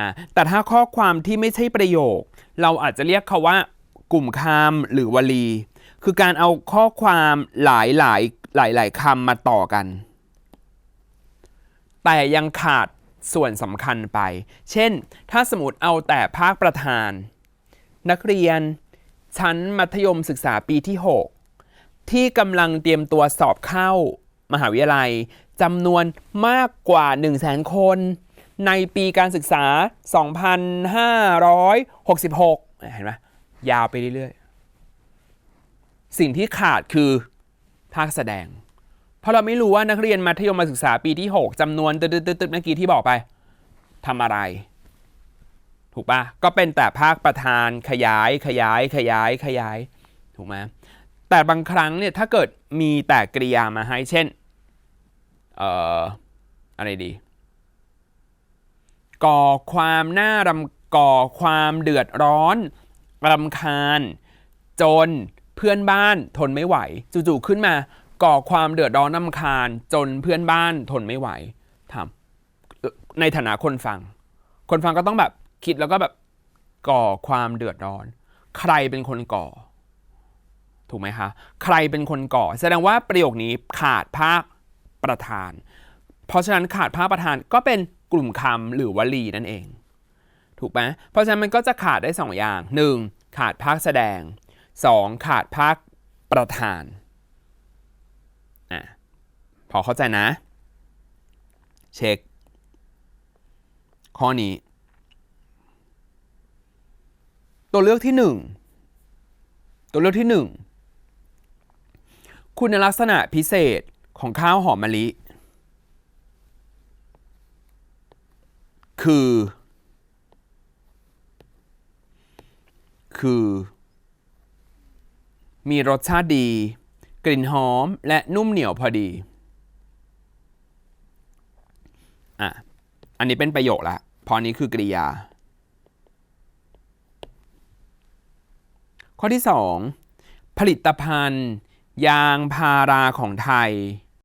นะแต่ถ้าข้อความที่ไม่ใช่ประโยค เราอาจจะเรียกเขาว่ากลุ่มคำหรือวลี คือการเอาข้อความหลายหลายหลายหลายๆคำมาต่อกัน แต่ยังขาดส่วนสำคัญไป เช่น ถ้าสมมติเอาแต่ภาคประธาน นักเรียน ชั้นมัธยมศึกษาปีที่ 6 ที่กำลังเตรียมตัวสอบเข้ามหาวิทยาลัยจำนวนมากกว่า 1 0 0 0 0แสนคน ในปีการศึกษา 2566 เห็นไหมยาวไปเรื่อยๆ สิ่งที่ขาดคือภาคแสดง เพราะเราไม่รู้ว่านักเรียนมัธยมศึกษาปีที่ 6จำนวนตึ๊ดๆๆเมื่อกี้ที่บอกไปทำอะไร ถูกปะก็เป็นแต่ภาคประธานขยายขยายขยายขยาย ถูกไหมแต่บางครั้งเนี่ยถ้าเกิดมีแต่กริยามาให้เช่น เอ่อ อะไรดี ก่อความหน้ารำก่อความเดือดร้อนรำคาญ จนเพื่อนบ้านทนไม่ไหว จู่ๆขึ้นมา ก่อความเดือดร้อนรำคาญ จนเพื่อนบ้านทนไม่ไหวทำในฐานะคนฟัง คนฟังก็ต้องแบบคิดแล้วก็แบบก่อความเดือดร้อน ใครเป็นคนก่อ ถูกไหมคะ ใครเป็นคนก่อ แสดงว่าประโยคนี้ขาดภาคประธาน เพราะฉะนั้นขาดภาคประธานก็เป็น กลุ่มคำหรือวลีนั่นเอง ถูกไหมเพราะฉะนั้นมันก็จะขาดได้สองอย่าง 1. ขาดภาคแสดง 2. ขาดภาคประธานอะพอเข้าใจนะ เช็ค ข้อนี้ ตัวเลือกที่หนึ่งตัวเลือกที่หนึ่งคุณลักษณะพิเศษของข้าวหอมมะลิ คือ คือ มีรสชาติดี กลิ่นหอมและนุ่มเหนียวพอดีอะอันนี้เป็นประโยคละพอนนี้คือกริยา ข้อที่ 2 ผลิตภัณฑ์ ยางพาราของไทย